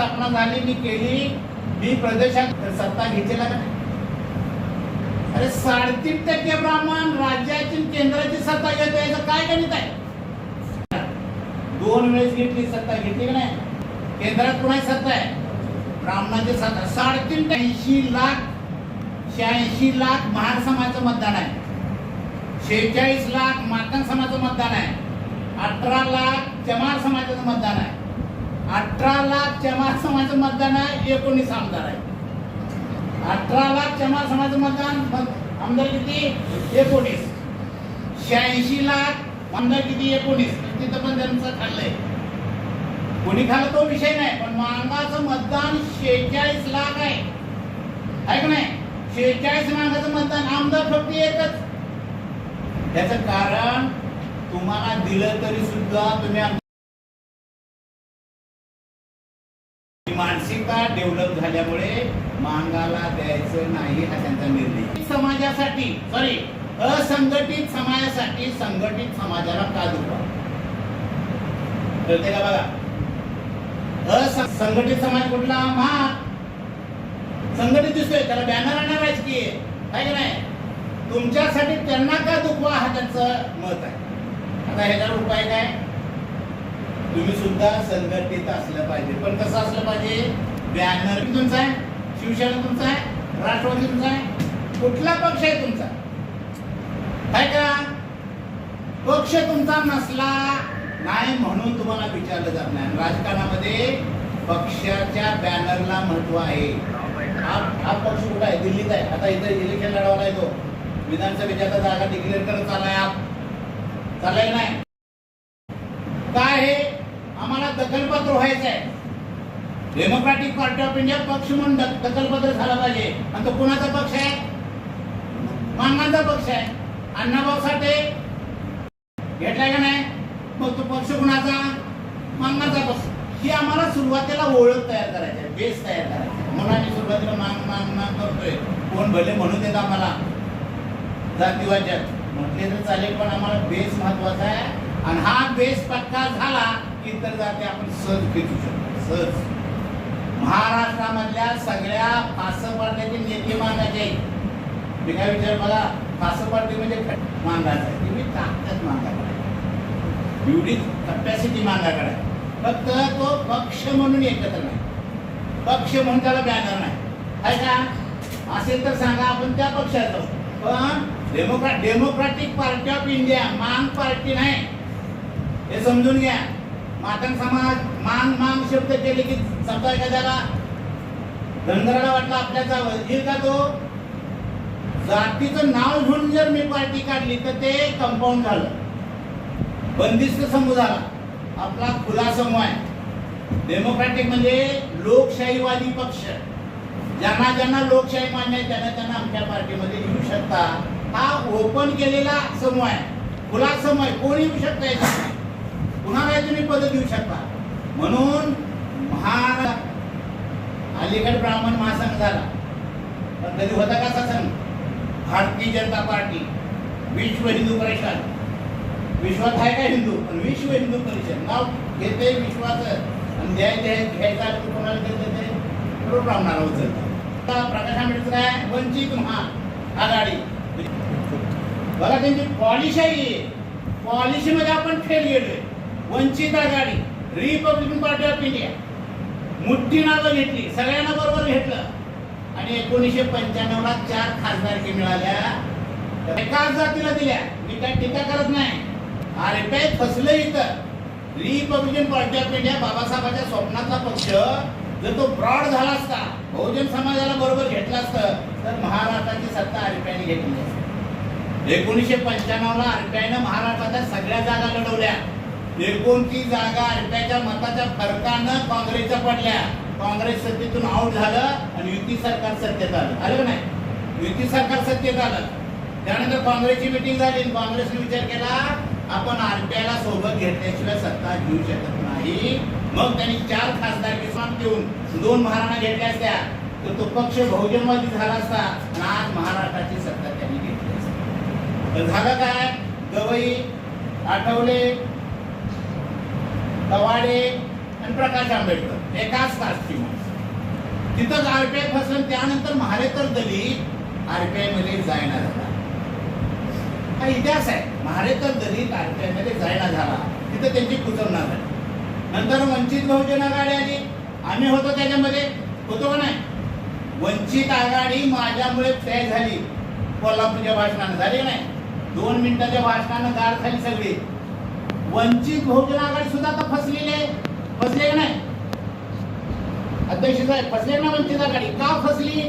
स्थापना झाली मी केली मी प्रदेशात सत्ता घेतलेला नाही? अरे साडेतीन टक्के ब्राह्मण राज्याची केंद्राची सत्ता घेतो याचं काय गणित आहे? दोन वेळेस घेतली सत्ता घेतली का नाही? केंद्रात कुणाची सत्ता आहे? ब्राह्मणाची सत्ता. साडेतीन ऐंशी लाख शहाऐंशी लाख महार समाजाचं मतदान आहे. शेहेचाळीस लाख मातंग समाजाचं मतदान आहे. अठरा लाख चमार समाजाचं मतदान आहे. अठरा लाख चमार समाजाचं मतदान आहे एकोणीस आमदार आहे. अठरा लाख चमार समाजाचं मतदान आमदार किती? एकोणीस. शहाऐंशी लाख आमदार किती? एकोणीस. तिथं पण त्यांचं खाल्लंय. कोणी खाल्लं तो विषय नाही पण मांगाचं मतदान शेहेचाळीस लाख आहे. ऐक का नाही? शेहेचाळीस मांगाचं मतदान आमदार फक्त एकच. त्याचं कारण तुम्हाला दिलं तरी सुद्धा तुम्ही डेव्हलप झाल्यामुळे मांगाला द्यायचं नाही हा त्यांचा निर्णय. समाजासाठी सॉरी असंघटित समाजासाठी संघटित समाजाला का दुखवा कळते का बघा? असंघटित समाज कुठला? महाग संघटित दिसतोय त्याला बॅनर आणणार राजकीय काय की नाही? तुमच्यासाठी त्यांना का दुखवा हा त्यांचं मत आहे? आता ह्याच्यावर उपाय काय? तुम्ही सुद्धा संघटित असलं पाहिजे. पण कसं असलं पाहिजे? बॅनर तुमचा आहे शिवसेना तुमचा आहे राष्ट्रवादी तुमचा आहे कुठला पक्ष आहे तुमचा? काय का? पक्ष तुमचा नसला नाही म्हणून तुम्हाला विचारलं जात नाही. राजकारणामध्ये पक्षाच्या बॅनरला महत्त्व आहे. हा पक्ष कुठं आहे? दिल्लीत आहे. आता इथं इलेक्शन लढवला आहे तो विधानसभेच्या जागा डिक्लेअर करत चाललाय आप. चाललाय नाही काय हे आम्हाला दखलपत्र व्हायचं आहे डेमोक्रॅटिक पार्टी ऑफ इंडिया पक्ष म्हणून दख- झाला पाहिजे. आणि तो कुणाचा पक्ष आहे? मांगांचा पक्ष आहे. अण्णाभाऊ साठे. घेतलाय का नाही? मग तो पक्ष कुणाचा? मांगाचा पक्ष. ही आम्हाला सुरुवातीला ओळख तयार करायची आहे. बेस तयार करायचा म्हणून आम्ही सुरुवातीला मांग मांग मांग करतोय. कोण भले म्हणून देत आम्हाला. जातीवाच्यात म्हटले तर चालेल पण आम्हाला बेस महत्त्वाचा आहे. आणि हा बेस पक्का झाला की तर जाते आपण सहज खेचू शकतो. सहज. महाराष्ट्रामधल्या सगळ्या फास पार्ट्याचे नेते मागायचे मी काय विचार मला फास पार्टी म्हणजे ख- मागायचं आहे. तुम्ही ताकद मागायला एवढी कपॅसिटी मागायकडे फक्त तो पक्ष म्हणून एकत्र नाही. पक्ष म्हणून त्याला बॅनर नाही. आहे का? असेल तर सांगा आपण त्या पक्षात पण डेमोक्रा डेमोक्रॅटिक पार्टी ऑफ इंडिया मांग पार्टी नाही. हे समजून घ्या. मातंग समाज मांग मांग शब्द केले की समजा एखाद्याला धनगराला वाटला आपल्याचा वजीर का तो? जातीचं नाव घेऊन जर मी पार्टी काढली तर ते कंपाऊंड झालं. बंदिस्त समूह झाला आपला खुला समूह आहे. डेमोक्रॅटिक म्हणजे लोकशाहीवादी पक्ष. ज्यांना ज्यांना लोकशाही मान्य आहे त्यांना त्यांना आमच्या पार्टीमध्ये येऊ शकता. हा ओपन केलेला समूह आहे. खुला समूह आहे. कोण येऊ शकता कुणालाही तुम्ही पद देऊ शकता. म्हणून महाराज अलीगड ब्राह्मण महासंघ झाला. पण कधी होता कसा संघ भारतीय जनता पार्टी विश्व हिंदू परिषद. विश्वात आहे का हिंदू? पण विश्व हिंदू परिषद. नाव घेते विश्वाचं. आणि द्याय घ्यायचा कोणाला देते ते? बरोबर ब्राह्मणाला उचलतं. आता प्रकाश आंबेडकर आहे वंचित महा आघाडी. बघा त्यांची पॉलिसी आहे. पॉलिसी मध्ये आपण फेल गेलोय. Vanchit Aghadi Republican Party of India. मुठ्ठी नावं घेतली सगळ्यांना बरोबर घेतलं. आणि एकोणीसशे पंच्याण्णवला चार खासदारकी मिळाल्या. एकाच जातीला दिल्या. मी काय टीका करत नाही. अरे काय फसलं इथं. रिपब्लिकन पार्टी ऑफ इंडिया बाबासाहेबांच्या स्वप्नातला पक्ष. जर तो ब्रॉड झाला असता बहुजन समाजाला बरोबर घेतला असतं तर महाराष्ट्राची सत्ता आरपीआयने घेतली असते एकोणीसशे पंच्याण्णवला आरपीआयनं महाराष्ट्राच्या सगळ्या जागा लढवल्या. एकोणतीस जागा आरपीआयच्या मताच्या फरकानं काँग्रेसच्या पडल्या. काँग्रेस सत्तेतून आऊट झालं आणि युती सरकार सत्तेत आलं. आलं नाही? युती सरकार सत्तेत आलं. त्यानंतर काँग्रेसची मिटिंग झाली. काँग्रेसने विचार केला आपण आरपीआयला सोबत घेतल्याशिवाय सत्ता घेऊ शकत नाही. मग त्यांनी चार खासदार किसान देऊन दोन महाराणा घेतल्या असत्या. तर तो पक्ष बहुजनवादी झाला असता आणि आज महाराष्ट्राची सत्ता त्यांनी घेतली असती. तर झालं काय? गवई आठवले कवाडे आणि प्रकाश आंबेडकर एकाच कास्टची तिथंच आरपीआय फसलं त्यानंतर महारेतर दलित आरपीआयमध्ये जायना झाला. हा इतिहास आहे. महारेतर दलित आरपीआयमध्ये जायना झाला. तिथं त्यांची कुचलना झाली. नंतर वंचित बहुजन आघाडी आली. आम्ही होतो त्याच्यामध्ये. होतो का नाही? वंचित आघाडी माझ्यामुळे फेल झाली. कोल्हापूरच्या भाषणानं. झाली नाही? दोन मिनिटाच्या भाषणानं गार झाली सगळी. वंचित बहुजन आघाडी सुद्धा आता फसलेले फसले का नाही. अध्यक्ष साहेब फसले ना वंचित आघाडी? का फसली?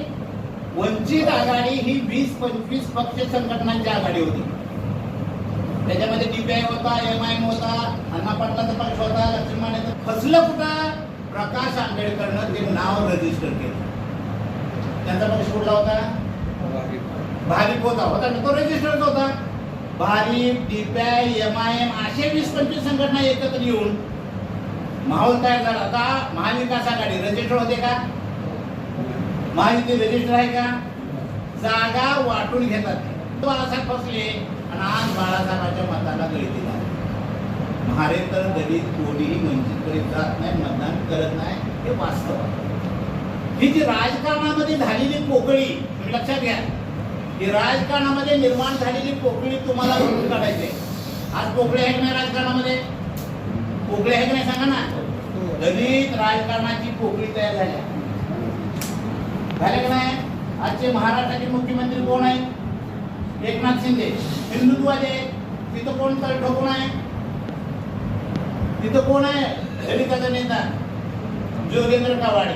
वंचित आघाडी ही वीस पंचवीस पक्ष संघटनांची आघाडी होती. त्याच्यामध्ये डीपीआय होता एम आय एम होता अण्णा पाटलाचा पक्ष होता लक्ष्मण फसलं कुठं? प्रकाश आंबेडकरनं ते नाव रजिस्टर केलं. त्यांचा पक्ष कुठला होता? भारिप होता. होता. ना तो रजिस्टर होता. Bharip DPI M I M असे वीस पंचवीस संघटना एकत्र येऊन माहोल तयार झाला. आता महाविकास आघाडी रजिस्टर होते का? महायुती रजिस्टर आहे का? जागा वाटून घेतात. बाळासाहेब फसले आणि आज बाळासाहेबांच्या मताला गळती लागली महारेतर दलित कोणीही वंचितकडे जात नाही मतदान करत नाही हे वास्तव आहे. ही जी राजकारणामध्ये झालेली पोकळी तुम्ही लक्षात घ्या. की राजकारणामध्ये निर्माण झालेली पोकळी तुम्हाला भरून काढायची आज पोकळी आहे नाही राजकारणामध्ये? पोकळी आहे नाही सांगा ना. दलित राजकारणाची पोकळी तयार झाल्या झाल्या का नाही? आजचे महाराष्ट्राचे मुख्यमंत्री कोण आहेत? एकनाथ शिंदे. हिंदुत्वाचे तिथं कोण तर ठोकून आहे? तिथं कोण आहे? दलिताचा नेता. जोगेंद्र कवाडे.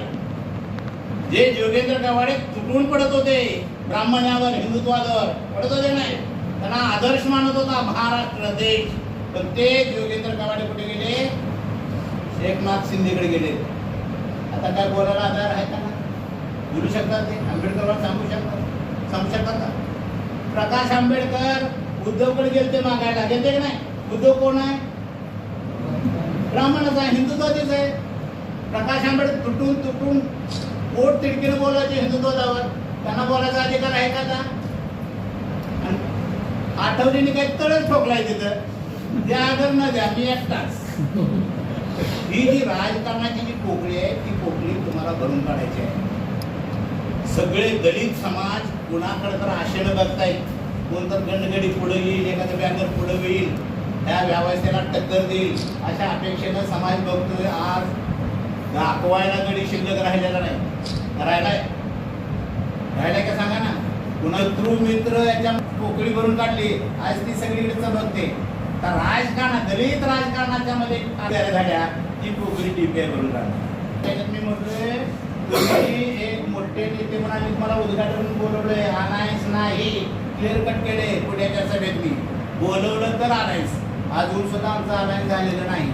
जे जोगेंद्र कवाडे तुटून पडत होते. ब्राह्मण्यावर हिंदुत्वावर पडत होते नाही? त्यांना आदर्श मानत होता महाराष्ट्र देश. पण ते योगेंद्र कवाडे कुठे गेले? एकनाथ शिंदेकडे गेले. आता काय बोलायला आधार आहे का बोलू शकतात ते? आंबेडकरवर सांगू शकतात? सांगू शकतात का? प्रकाश आंबेडकर उद्धवकडे गेलते मागायला. गेलते की नाही? उद्धव कोण आहे? ब्राह्मणच आहे हिंदुत्वाचीच आहे. प्रकाश आंबेडकर तुटून तुटून पोट तिडकीनं बोलायचे हिंदुत्वावर. त्यांना बोलायचा अधिकार आहे का आता? आठवणीने काही तळच ठोकलाय तिथं. द्या अगर न द्या मी एकटाच. ही जी राजकारणाची जी पोकळी आहे ती पोकळी तुम्हाला भरून काढायची आहे. सगळे दलित समाज कुणाकडे तर आशेनं बघतायत कोण तर गणगडी पुढे येईल एखादं बॅनर पुढे येईल त्या व्यवस्थेला टक्कर देईल अशा अपेक्षेनं समाज बघतोय. आज दाखवायला गडी शिल्लक राहिलेला नाही. राहिलाय. राहिलाय का सांगा ना? पुन्हा ध्रुव मित्र याच्या पोकळी भरून काढली. आज ती सगळीकडे चमकते. तर राजकारण दलित राजकारणाच्या मध्ये आल्या झाल्या ती पोकळी टीपीआय भरून काढली. त्याच्यात मी म्हटलोय तुम्ही एक मोठे नेते म्हणाले तुम्हाला उद्घाटन बोलवलंय आणायच नाही. क्लिअर कट केले पुण्याच्या सभेत मी. बोलवलं तर आणायच. अजून सुद्धा आमचं आणायच झालेलं नाही.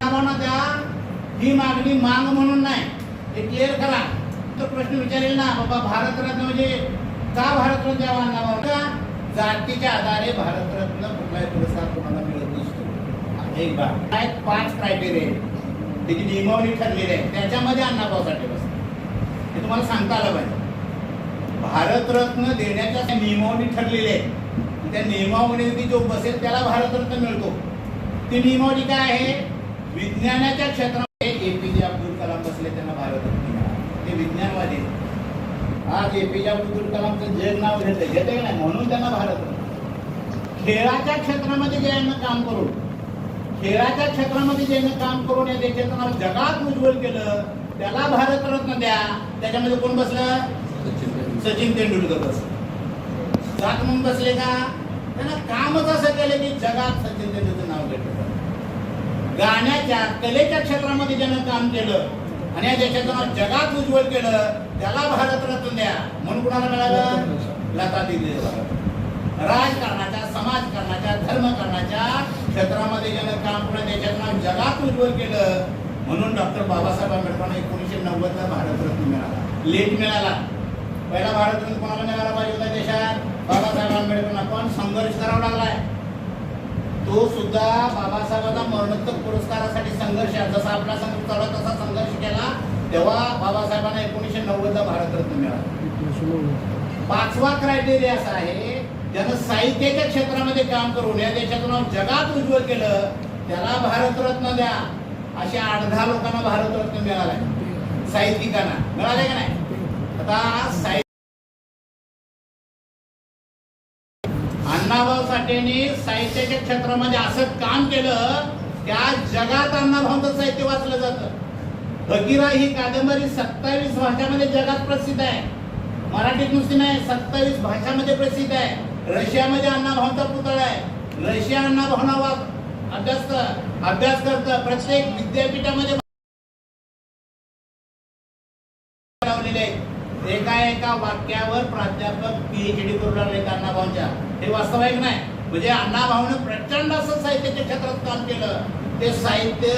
आम्हाला ही मागणी मांग म्हणून नाही. हे क्लिअर करा. तो प्रश्न विचारेल ना बाबा भारतरत्न म्हणजे का भारतरत्न द्यावा नावा का? जातीच्या आधारे भारतरत्न कुठलाही पुरस्कार तुम्हाला मिळत नसतो. एक बाब काय? पाच क्रायटेरिया आहे त्याची नियमावली ठरलेली आहे त्याच्यामध्ये अण्णाभाऊसाठी बसतात हे तुम्हाला सांगता आलं पाहिजे. भारतरत्न देण्याच्या नियमावली ठरलेली आहे त्या नियमावलीमध्ये जो बसेल त्याला भारतरत्न मिळतो. ती नियमावली काय आहे? विज्ञानाच्या क्षेत्रात एपीजे अब्दुल कलाम बसले त्यांना भारतरत्न मिळाला ते विज्ञानवादी आहेत. आज एपीजे अब्दुल कलामचं जे नाव घेतलं. घेते नाही? म्हणून त्यांना भारत खेळाच्या क्षेत्रामध्ये ज्यांना काम करून खेळाच्या क्षेत्रामध्ये ज्यानं काम करून या देशाचं नाव जगात उज्ज्वल केलं त्याला भारतरत्न द्या. त्याच्यामध्ये कोण बसलं? सचिन तेंडुलकर बसलं. सात म्हणून बसले का? त्यांना कामच असं केलं की जगात सचिन तेंडुलकर नाव घेतलं. गाण्याच्या कलेच्या क्षेत्रामध्ये ज्यानं काम केलं आणि या देशाचं नाव जगात उज्ज्वल केलं त्याला भारतरत्न द्या. म्हणून कुणाला मिळालं? लता दिदी राजकारणाच्या समाजकारणाच्या धर्मकारणाच्या क्षेत्रामध्ये ज्यानं काम करून देशाचं नाव जगात उज्ज्वल केलं. म्हणून डॉक्टर बाबासाहेब आंबेडकरांना एकोणीसशे नव्वदला भारतरत्न मिळाला. लेट मिळाला. पहिला भारतरत्न कोणाला मिळाला पाहिजे होता देशात? बाबासाहेब आंबेडकरांना. पण संघर्ष करावा लागलाय. तो सुद्धा बाबासाहेबांना मरणोत्तर पुरस्कारासाठी संघर्ष जसा आपला संघ चालला तसा संघर्ष केला तेव्हा बाबासाहेबांना एकोणीसशे नव्वदला भारतरत्न मिळाला. पाचवा क्रायटेरिया असा आहे ज्यानं साहित्याच्या क्षेत्रामध्ये काम करून या देशाचं नाव जगात उज्ज्वल केलं त्याला भारतरत्न द्या. अशा आठ दहा लोकांना भारतरत्न मिळालाय. साहित्यिकांना. मिळाले का नाही? आता साहित्य अण्णाभाऊ साठेंनी साहित्याच्या क्षेत्रामध्ये असं काम केलं त्या जगात अण्णाभाऊंचं साहित्य वाचलं जातं. भगिरा ही कादंबरी सत्तावीस भाषामध्ये जगात प्रसिद्ध आहे. मराठीत नुसती नाही सत्तावीस भाषामध्ये प्रसिद्ध आहे. रशियामध्ये अण्णाभाऊंचा पुतळा आहे. रशिया अण्णाभाऊंना वा- अभ्यास कर- अभ्यास करतं. प्रत्येक विद्यापीठामध्ये लावलेले आहेत एका एका वाक्यावर प्राध्यापक पीएचडी करू लागले अण्णा अण्णाभाऊंच्या हे वास्तव आहे नाही. म्हणजे अण्णा भाऊने प्रचंड असं साहित्याच्या क्षेत्रात काम केलं. ते साहित्य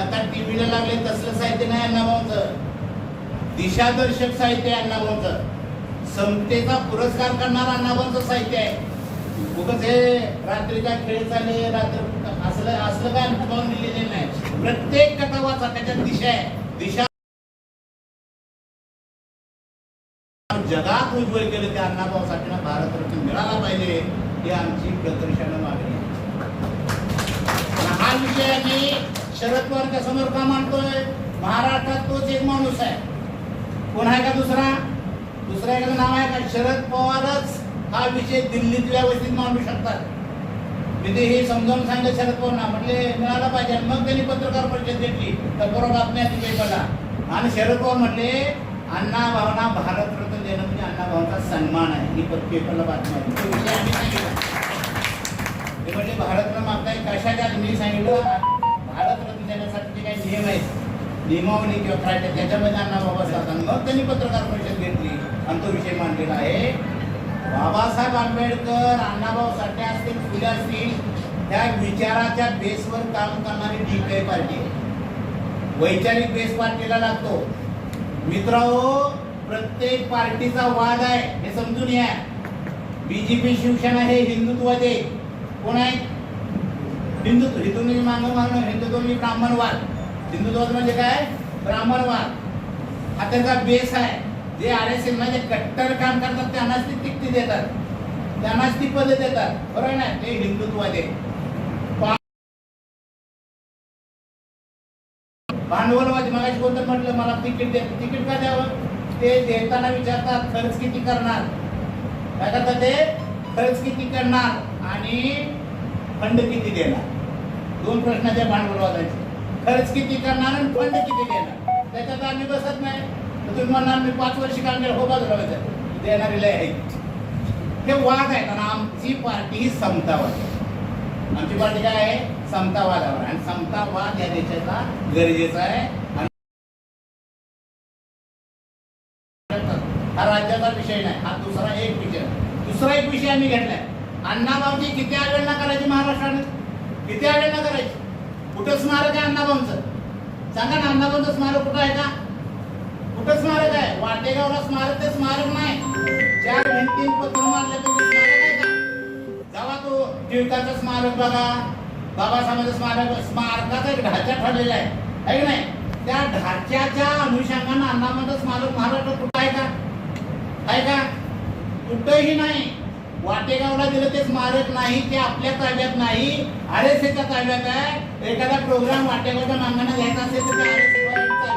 आता टीव्हीला लागले तसलं साहित्य नाही अण्णा अण्णाभाऊंचं दिशादर्शक साहित्य आहे अण्णा अण्णाभाऊंचं समतेचा पुरस्कार करणारं अण्णाभाऊंचं साहित्य आहे. उगाच हे रात्रीचा खेळ चालले रात्र असलं असलं काय अण्णाभाऊन लिहिलेलं नाही. प्रत्येक कथावाचा त्याच्यात दिशा आहे. दिशा जगात उज्ज्वल केलं त्या अण्णाभाऊसाठी भारतरत्न मिळाला पाहिजे ही आमची प्रदर्शनं मागणी आहे. हा विषय आम्ही शरद पवारच्या समोर का मांडतोय? महाराष्ट्रात तोच एक माणूस आहे. कोण आहे का दुसरा? दुसऱ्या एखादं नाव आहे का? शरद पवारच हा विषय दिल्लीत व्यवस्थित मांडू शकतात. मी ते हे समजावून सांगितलं शरद पवारना म्हटले मिळाला पाहिजे. मग त्यांनी पत्रकार परिषद घेतली. तर बरोबर बातम्या तिथे पेपरला आणि शरद पवार म्हटले अण्णा भावना भारतरत्न देणं म्हणजे अण्णा भावाचा सन्मान आहे. ही पेपरला बातमी आहे. तो विषय आम्ही सांगितला ते म्हणजे भारतरत्न मागताय. कशाच्या मी सांगितलं? भारतरत्न देण्यासाठी जे काही नियम आहेत नियमावली किंवा क्रायटेरिया त्याच्यामध्ये अण्णा बाबा मग त्यांनी पत्रकार परिषद घेतली आणि तो विषय मांडलेला आहे. बाबासाहेब आंबेडकर अण्णाभाऊ साठे असतील फुले असतील त्या विचाराच्या बेसवर काम करणारी डी पी पार्टी आहे. वैचारिक बेस पार्टीला लागतो. मित्रांनो प्रत्येक पार्टीचा वाद आहे हे समजून या बीजेपी शिवसेना हे हिंदुत्ववादी कोण आहे हिंदुत्व हिंदू मानव मानव हिंदुत्व म्हणजे ब्राह्मणवाद. हिंदुत्व म्हणजे काय? ब्राह्मणवाद. हा त्यांचा बेस आहे. जे आर एस एलमध्ये कट्टर काम करतात त्यांनाच ती तिकटी देतात. त्यांनाच ती पद देतात. बरोबर ना? ते हिंदुत्ववादी आहे. भांडवलवादी मगाशी कोणतं म्हटलं मला तिकीट द्या तिकीट का द्यावं? ते देताना विचारतात खर्च किती करणार? काय करतात ते? खर्च किती करणार आणि फंड किती देणार? दोन प्रश्नाचे भांडवलवादाचे खर्च किती करणार आणि फंड किती देणार? त्याच्यात आम्ही बसत नाही. तर तुम्ही म्हणणार मी पाच वर्ष काम केलं हो बाजूला बसायचं. देणारी लय आहे हे वाद आहे कारण आमची पार्टी ही समतावाद आमची पार्टी काय आहे? समतावादावर आणि समतावाद या देशाचा गरजेचा आहे आणि हा राज्याचा विषय नाही हा दुसरा एक विषय दुसरा आम्ही घेतलाय. अण्णाभाऊची किती आवेदना करायची महाराष्ट्राने? किती आवेदना करायची? कुठं स्मारक आहे अण्णाभाऊंचं सांगा ना अण्णाभाऊंचं स्मारक कुठं आहे का? कुठं स्मारक आहे? वाटेगावला स्मारक ते स्मारक नाही. चार भिंती पत्र मारले स्मारक आहे का? जावा तो टिळकाचं स्मारक बघा. बाबासाहेबांचं स्मारक स्मारकाचा एक ढाचा ठरलेला आहे. आहे की नाही? त्या ढाच्याच्या अनुषंगानं अण्णाभाऊंचं स्मारक महाराष्ट्रात कुठं आहे का? आहे का? कुठंही नाही. वाटेगावला दिलं ते स्मारक नाही ते आपल्या ताब्यात नाही. आर एस एच्या ताब्यात आहे. एखादा प्रोग्राम वाटेगावच्या मागणं घ्यायचा असेल तर आर एस वाल्यांची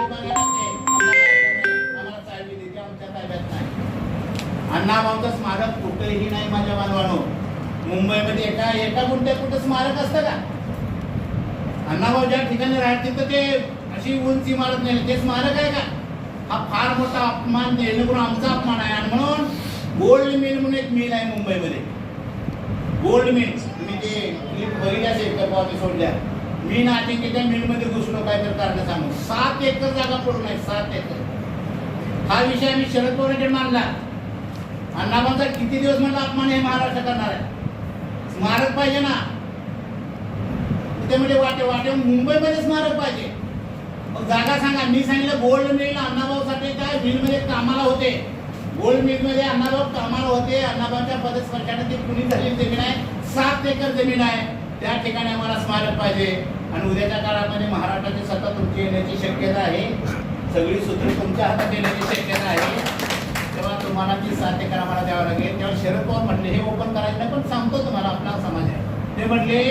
चावी आमच्या ताब्यात नाही. अण्णाभाऊचं स्मारक कुठेही नाही माझ्या बांधवानो मुंबईमध्ये एका एका गुंठ्यात कुठं स्मारक असतं का? अण्णाभाऊ ज्या ठिकाणी राहते तर ते अशी उंच इमारत नाही. ते स्मारक आहे का? हा फार मोठा अपमान जेणेकरून आमचा अपमान आहे. आणि म्हणून गोल्ड मिल म्हणून एक मिल आहे मुंबईमध्ये. गोल्ड मिल तुम्ही ते क्लिप बघितली असेल त्या सोडल्या. मी नाशिक त्या मिलमध्ये घुसलो तर कारण सांगू. सात एकर जागा पडून आहे सात एकर. हा विषय आम्ही शरद पवारांकडे मानला अण्णाबांचा किती दिवस म्हणला अपमान हे महाराष्ट्र करणार आहे? स्मारक पाहिजे ना. ते म्हणजे वाटे वाटे मुंबईमध्ये स्मारक पाहिजे. मग जागा सांगा. मी सांगितलं गोल्ड मिल अण्णाभाऊसाठी काय मिलमध्ये कामाला होते. गोल्ड मिलमध्ये अण्णाभाऊ कामाला होते. अण्णाभाऊच्या पदस्पर्शाने ती कुणी झालेली जमीन आहे. सात एकर जमीन आहे. त्या ठिकाणी आम्हाला स्मारक पाहिजे. आणि उद्याच्या काळामध्ये महाराष्ट्राची सत्ता तुमची येण्याची शक्यता आहे. सगळी सूत्र तुमच्या हातात येण्याची शक्यता आहे. तेव्हा तुम्हाला ती सात एकर आम्हाला द्यावं लागेल. तेव्हा शरद पवार म्हटले हे ओपन करायचं पण सांगतो तुम्हाला आपला समाज आहे. ते म्हटले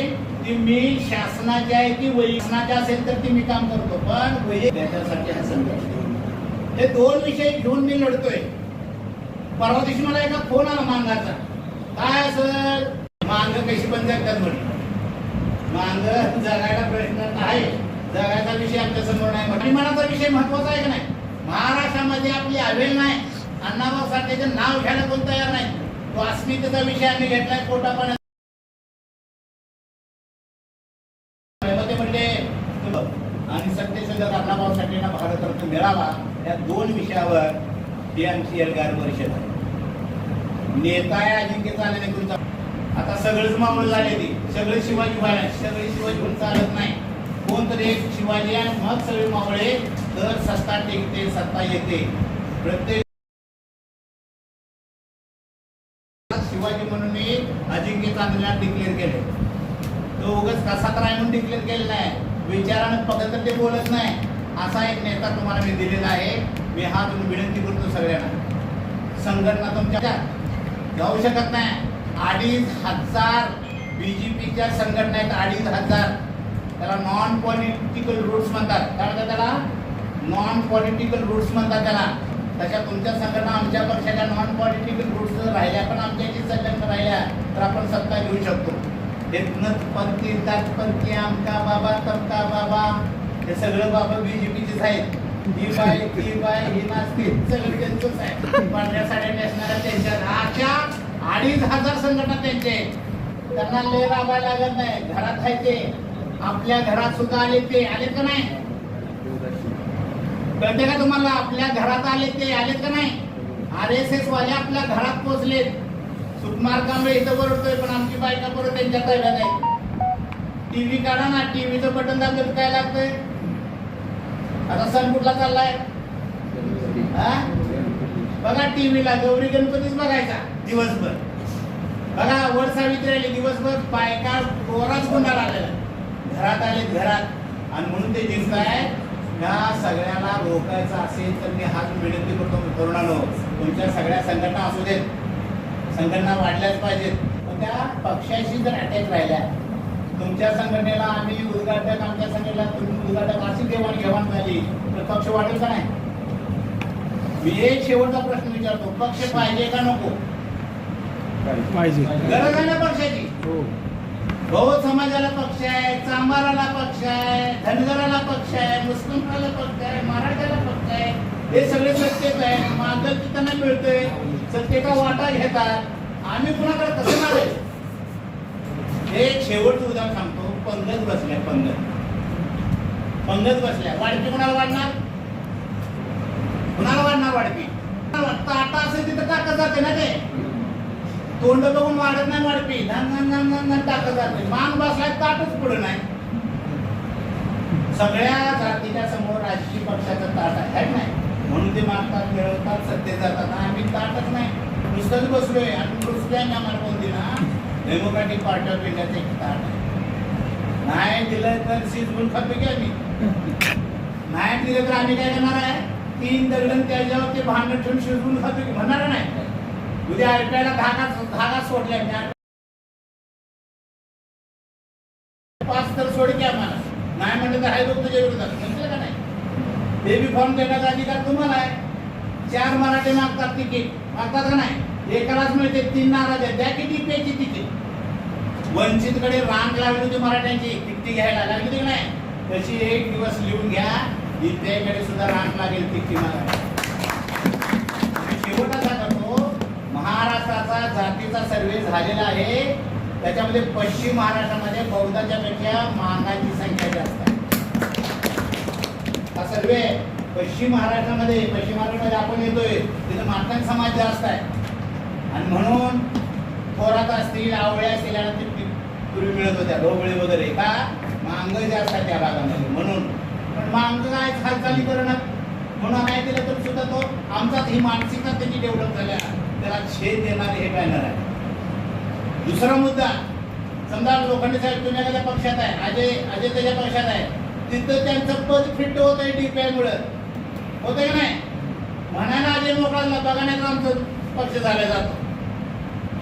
की मी शासनाची आहे की वैसनाची असेल तर ती मी काम करतो पण वै त्याच्यासाठी हा संघर्ष. हे दोन विषय घेऊन मी लढतोय. परवा दिवशी मला एका फोन आला मांगाचा. काय सर मांग कशी पण जगतात म्हणे. मांग जगायला प्रश्न आहे. जगायचा विषय आमच्यासमोर नाही अभिमानाचा विषय महत्त्वाचा आहे का नाही? महाराष्ट्रामध्ये आपली हवेल नाही. अण्णाभाऊ साठेचं नाव घ्यायला कोण तयार नाही? तो अस्मितेचा विषय आम्ही घेतलाय पोटा पण ते म्हणले आणि सत्यशोधक अण्णाभाऊ साठेंना भारतरत्न मिळावा. या दोन विषयावर ही गार परिषद. आहे नेता आहे अजिंक्य चालले तुमचा आता सगळेच मावळ झाले ती. सगळे शिवाजी व्हायला सगळे शिवाजी म्हणून चालत नाही. कोणतरी एक शिवाजी आणि मग सगळे मावळे तर सत्ता टेकते सत्ता येते. प्रत्येक शिवाजी म्हणून मी अजिंक्य चांदला डिक्लेअर केले. तो उगाच कसा तर आहे म्हणून डिक्लेअर केलेला आहे. विचारानं फक्त ते बोलत नाही. असा एक नेता तुम्हाला मी दिलेला आहे. मी हा तुम्ही विनंती करतो सगळ्यांना. संघटना तुमच्या जाऊ शकत नाही. अडीच हजार बीजेपीच्या संघटना आहेत अडीच हजार. त्याला नॉन पॉलिटिकल रूट्स म्हणतात. काय म्हणतात त्याला? नॉन पॉलिटिकल रूट्स म्हणतात त्याला. तशा तुमच्या संघटना आमच्या पक्षाच्या नॉन पॉलिटिकल रूट्स राहिल्या पण आमच्याची संघटना राहिल्या तर आपण सत्ता घेऊ शकतो. हे पंथी तात्पंथी आमका बाबा तमका बाबा. हे सगळं बाबा बीजेपीचेच आहेत ही बाय ती बाय ही नाचते. सगळं त्यांचंच आहे. पांढऱ्या साड्या नेसणाऱ्या त्यांच्या अशा अडीच हजार संघटना त्यांचे आहेत. त्यांना लय राबायला लागत नाही. घरात आहे ते आपल्या घरात सुद्धा आले ते. आले का नाही? कळते का तुम्हाला? आपल्या घरात आले ते. आले का नाही? आर एस एस वाले आपल्या घरात पोहोचलेत. सुटमार्गामुळे इथं बरोबर पण आमची बायका बरोबर त्यांच्या ताब्यात आहे टीव्ही काढा ना. टीव्हीचं बटन दाबलं काय लागतंय? आता सण कुठला चाललाय? बघा टीव्हीला गौरी गणपतीच बघायचा दिवसभर. बघा वर सावित्री आली दिवसभर बायका कोराच गुंडाला आलेला घरात आले घरात. आणि म्हणून ते दिसताय ह्या सगळ्याला रोखायचं असेल तर मी हाच विनंती करतो तरुणांनो तुमच्या सगळ्या संघटना असू देत. संघटना वाढल्याच पाहिजेत. पण त्या पक्षाशी जर अटॅच राहिल्या तुमच्या संघटनेला आम्ही उद्घाटक आमच्या संघटनेला तुम्ही उद्घाटक अशी देवाण घेवाण झाली. तर पक्ष वाढेल का नाही? मी एक शेवटचा प्रश्न विचारतो. पक्ष पाहिजे का नको? पाहिजे. गरज आहे ना पक्षाची? हो. बहु समाजाला पक्ष आहे चांबाराला पक्ष आहे धनगराला पक्ष आहे मुस्लिमाला पक्ष आहे मराठ्याला पक्ष आहे. हे सगळे सत्तेच आहे की त्यांना मिळतोय. सत्तेचा वाटा घेतात. आम्ही कुणाकडे कसं मारायचं हे शेवटचं उदाहरण सांगतो. पंगत बसल्या पंगत. पंगत बसल्या. वाढपी कोणाला वाढणार? कोणाला वाढणार वाढपी ताटा असेल तिथं टाकत जाते ना ते. तोंड बघून वाढत नाही वाढपी धन धन टाकत जाते. मान बसलाय ताटच पुढे नाही. सगळ्या जातीच्या समोर राजकीय पक्षाचं ताट आहे नाही? म्हणून ते मागतात मिळवतात सत्ते जातात. आम्ही ताटच नाही. नुसतंच बसलोय. आणि दुसऱ्या आम्हाला कोण दिला डेमोक्रॅटिक पार्टी ऑफ इंडियाचं एक ताट आहे. नाही दिलं तर शिजवून खातो की आम्ही? नाही दिलं तर आम्ही काय करणार आहे? तीन दगडन त्याच्यावर ते भांडण ठेवून शिजवून खातो की म्हणणार नाही उद्या आरपीआयला धागा धागा सोडल्या मी पाच तर सोड की आम्हाला. नाही म्हणलं तर हाय लोक तुझ्या विरोधात. समजलं का नाही? बेबी फॉर्म देण्याचा अधिकार तुम्हाला आहे. चार मराठी मागतात तिकीट. मागतात का नाही? एकालाच मिळते तीन नाराज आहे द्या किती पेची तिथे? वंचितकडे रांग लागली होती मराठ्यांची. तिकटी घ्यायला लागली होती नाही? तशी एक दिवस लिहून घ्या. इथे सुद्धा रांग लागेल तिकटी मागायला आणि शेवट असा करतो महाराष्ट्राचा जातीचा सर्वे झालेला आहे. त्याच्यामध्ये पश्चिम महाराष्ट्रामध्ये बौद्धाच्या पेक्षा मानाची संख्या जास्त आहे. हा सर्वे पश्चिम महाराष्ट्रामध्ये पश्चिम महाराष्ट्रामध्ये आपण येतोय. तिथं मार्तन समाज जास्त आहे. आणि म्हणून थोरात असतील आवळ्या असतील पूर्वी मिळत होत्या ढोबळी वगैरे. का? मांग जे असतात त्या भागामध्ये. म्हणून. पण मांग काय हालचाली करणार? म्हणून नाही केलं तर सुद्धा तो आमचाच ही मानसिकता त्याची डेव्हलप झाल्या. त्याला छेद देणारे हे बॅनर आहे दुसरा मुद्दा समजा लोखंडे साहेब तुम्ही एखाद्या पक्षात आहे अजय अजय त्याच्या पक्षात आहे. तिथं त्यांचं पद फिट होत आहे डीपीआय मुळे. होतंय का नाही? म्हणायला अजय मोकळा बघा नाही तर आमचं पक्ष झाला जातो.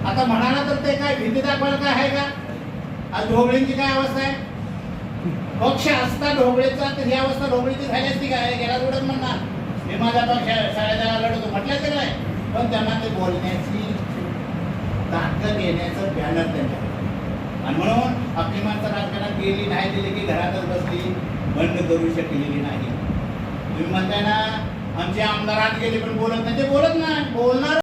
आता म्हणाला तर ते काय भीती दाखवायला काय आहे का? आज ढोबळींची काय अवस्था आहे? पक्ष असता ढोबळेचा तर ही अवस्था ढोबळीची झाली असती काय गेला थोडंच म्हणणार. मी माझा पक्ष शाळेला लढतो म्हटलं तर नाही. पण त्यांना ते बोलण्याची ताकद येण्याचं बॅनर त्यांच्या आणि म्हणून आपली माणसं राजकारणात गेली नाही दिली की घरातच बसली बंद करू शकलेली नाही. तुम्ही म्हणताय ना आमचे आमदार आत गेले पण बोलत नाही. ते बोलत नाही. बोलणार